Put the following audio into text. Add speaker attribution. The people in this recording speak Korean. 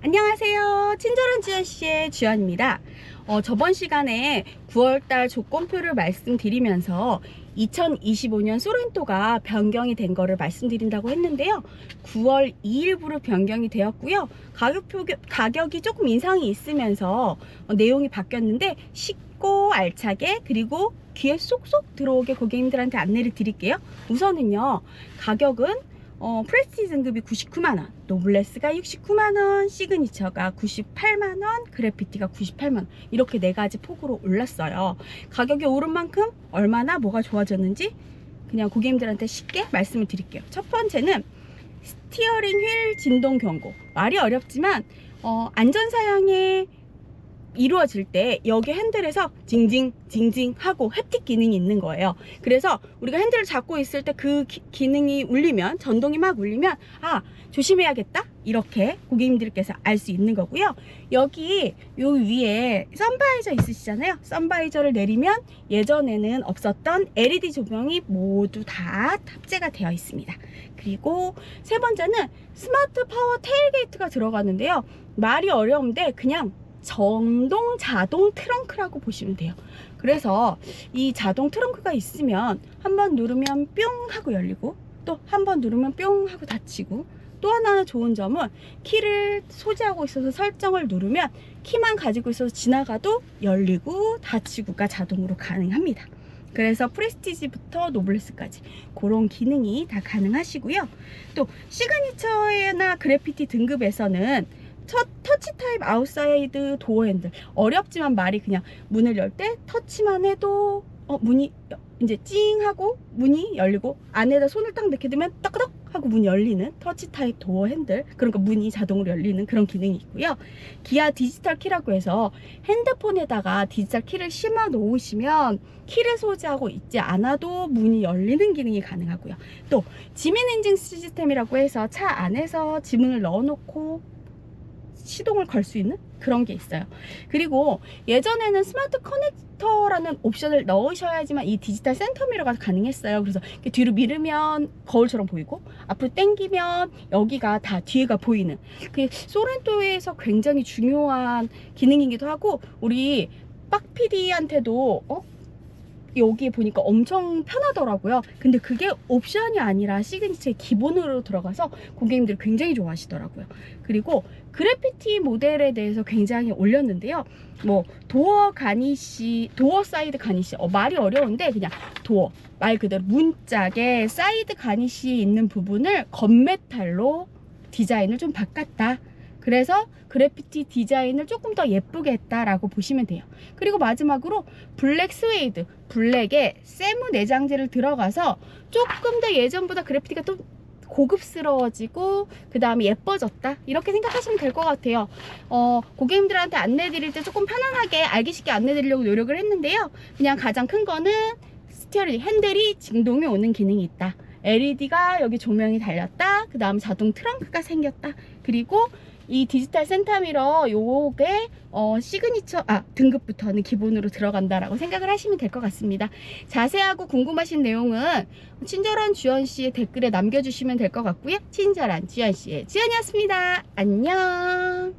Speaker 1: 안녕하세요. 친절한 지연씨의 주연입니다. 어, 저번 시간에 9월달 조건표를 말씀드리면서 2025년 소렌토가 변경이 된 거를 말씀드린다고 했는데요. 9월 2일부로 변경이 되었고요. 가격표, 가격이 조금 인상이 있으면서 어, 내용이 바뀌었는데 쉽고 알차게 그리고 귀에 쏙쏙 들어오게 고객님들한테 안내를 드릴게요. 우선은요. 가격은 어, 프레스티 등급이 99만원, 노블레스가 69만원, 시그니처가 98만원, 그래피티가 98만원. 이렇게 네 가지 폭으로 올랐어요. 가격이 오른 만큼 얼마나 뭐가 좋아졌는지 그냥 고객님들한테 쉽게 말씀을 드릴게요. 첫 번째는 스티어링 휠 진동 경고. 말이 어렵지만, 어, 안전사양에 이루어질 때 여기 핸들에서 징징 징징 하고 햅틱 기능이 있는 거예요. 그래서 우리가 핸들을 잡고 있을 때 그 기능이 울리면 전동이 막 울리면 아 조심해야겠다 이렇게 고객님들께서 알 수 있는 거고요. 여기 요 위에 선바이저 있으시잖아요. 선바이저를 내리면 예전에는 없었던 LED 조명이 모두 다 탑재가 되어 있습니다. 그리고 세 번째는 스마트 파워 테일게이트가 들어가는데요. 말이 어려운데 그냥 정동 자동 트렁크라고 보시면 돼요. 그래서 이 자동 트렁크가 있으면 한번 누르면 뿅 하고 열리고 또 한번 누르면 뿅 하고 닫히고 또 하나 좋은 점은 키를 소지하고 있어서 설정을 누르면 키만 가지고 있어서 지나가도 열리고 닫히고가 자동으로 가능합니다. 그래서 프레스티지부터 노블레스까지 그런 기능이 다 가능하시고요. 또 시그니처나 그래피티 등급에서는 첫 터치 타입 아웃사이드 도어 핸들. 어렵지만 말이 그냥 문을 열 때 터치만 해도 어 문이 이제 찡 하고 문이 열리고 안에다 손을 딱 넣게 되면 따끄덕 하고 문이 열리는 터치 타입 도어 핸들. 그러니까 문이 자동으로 열리는 그런 기능이 있고요. 기아 디지털 키라고 해서 핸드폰에다가 디지털 키를 심어 놓으시면 키를 소지하고 있지 않아도 문이 열리는 기능이 가능하고요. 또 지민 엔진 시스템이라고 해서 차 안에서 지문을 넣어 놓고 시동을 걸 수 있는 그런 게 있어요. 그리고 예전에는 스마트 커넥터라는 옵션을 넣으셔야지만 이 디지털 센터미러가 가능했어요. 그래서 뒤로 밀으면 거울처럼 보이고 앞으로 당기면 여기가 다 뒤에가 보이는 그 소렌토에서 굉장히 중요한 기능이기도 하고 우리 빡피디한테도 어? 여기에 보니까 엄청 편하더라고요. 근데 그게 옵션이 아니라 시그니처의 기본으로 들어가서 고객님들이 굉장히 좋아하시더라고요. 그리고 그래피티 모델에 대해서 굉장히 올렸는데요. 뭐 도어 가니시, 도어 사이드 가니시, 어, 말이 어려운데 그냥 도어 말 그대로 문짝에 사이드 가니시 있는 부분을 건메탈로 디자인을 좀 바꿨다. 그래서 그래피티 디자인을 조금 더 예쁘게 했다라고 보시면 돼요. 그리고 마지막으로 블랙 스웨이드, 블랙에 세무 내장재를 들어가서 조금 더 예전보다 그래피티가 좀 고급스러워지고 그 다음에 예뻐졌다. 이렇게 생각하시면 될 것 같아요. 어, 고객님들한테 안내 드릴 때 조금 편안하게 알기 쉽게 안내 드리려고 노력을 했는데요. 그냥 가장 큰 거는 스티어링 핸들이 진동이 오는 기능이 있다. LED가 여기 조명이 달렸다. 그 다음 자동 트렁크가 생겼다. 그리고 이 디지털 센터미러 요게 어, 시그니처 아 등급부터는 기본으로 들어간다라고 생각을 하시면 될 것 같습니다. 자세하고 궁금하신 내용은 친절한 주연 씨의 댓글에 남겨주시면 될 것 같고요. 친절한 주연 씨의 주연이었습니다. 안녕.